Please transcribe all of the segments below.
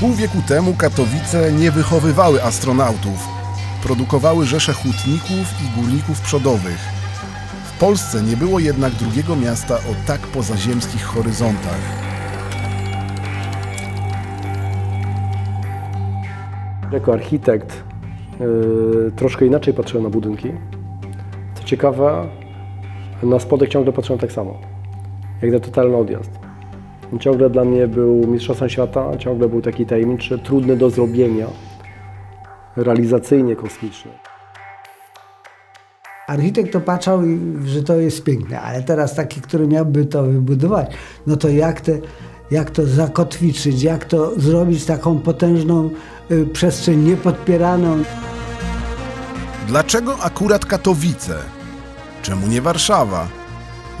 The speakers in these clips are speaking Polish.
Pół wieku temu Katowice nie wychowywały astronautów. Produkowały rzesze hutników i górników przodowych. W Polsce nie było jednak drugiego miasta o tak pozaziemskich horyzontach. Jako architekt yy, troszkę inaczej patrzyłem na budynki. Co ciekawe, na spodek ciągle patrzyłem tak samo, jak na totalny odjazd. Ciągle dla mnie był mistrzostwem świata, ciągle był taki tajemniczy, trudny do zrobienia, realizacyjnie kosmiczny. Architekt to patrzał, że to jest piękne, ale teraz taki, który miałby to wybudować, no to jak, te, jak to zakotwiczyć, jak to zrobić taką potężną y, przestrzeń niepodpieraną. Dlaczego akurat Katowice? Czemu nie Warszawa?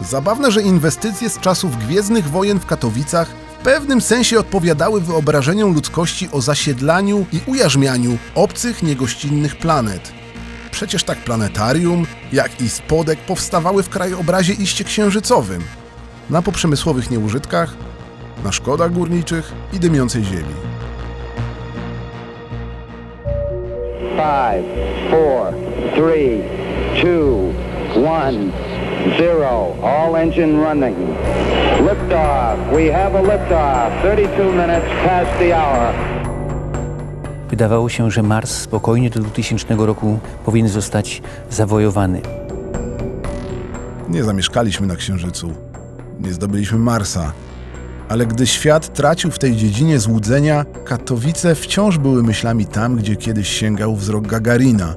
Zabawne, że inwestycje z czasów Gwiezdnych Wojen w Katowicach w pewnym sensie odpowiadały wyobrażeniom ludzkości o zasiedlaniu i ujarzmianiu obcych, niegościnnych planet. Przecież tak planetarium, jak i spodek powstawały w krajobrazie iście księżycowym. Na poprzemysłowych nieużytkach, na szkodach górniczych i dymiącej ziemi. Five, four, three, two, one, zero. All engine running. Liftoff. We have a liftoff. 32 minutes past the hour. Wydawało się, że Mars spokojnie do 2000 roku powinien zostać zawojowany. Nie zamieszkaliśmy na Księżycu, nie zdobyliśmy Marsa. Ale gdy świat tracił w tej dziedzinie złudzenia, Katowice wciąż były myślami tam, gdzie kiedyś sięgał wzrok Gagarina.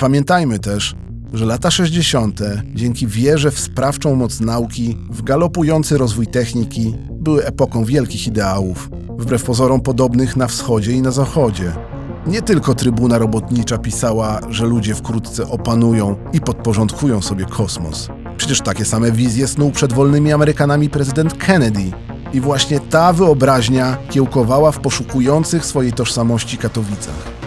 Pamiętajmy też, że lata 60. dzięki wierze w sprawczą moc nauki, w galopujący rozwój techniki, były epoką wielkich ideałów, wbrew pozorom podobnych na wschodzie i na zachodzie. Nie tylko trybuna robotnicza pisała, że ludzie wkrótce opanują i podporządkują sobie kosmos. Przecież takie same wizje snuł przed wolnymi Amerykanami prezydent Kennedy. I właśnie ta wyobraźnia kiełkowała w poszukujących swojej tożsamości Katowicach.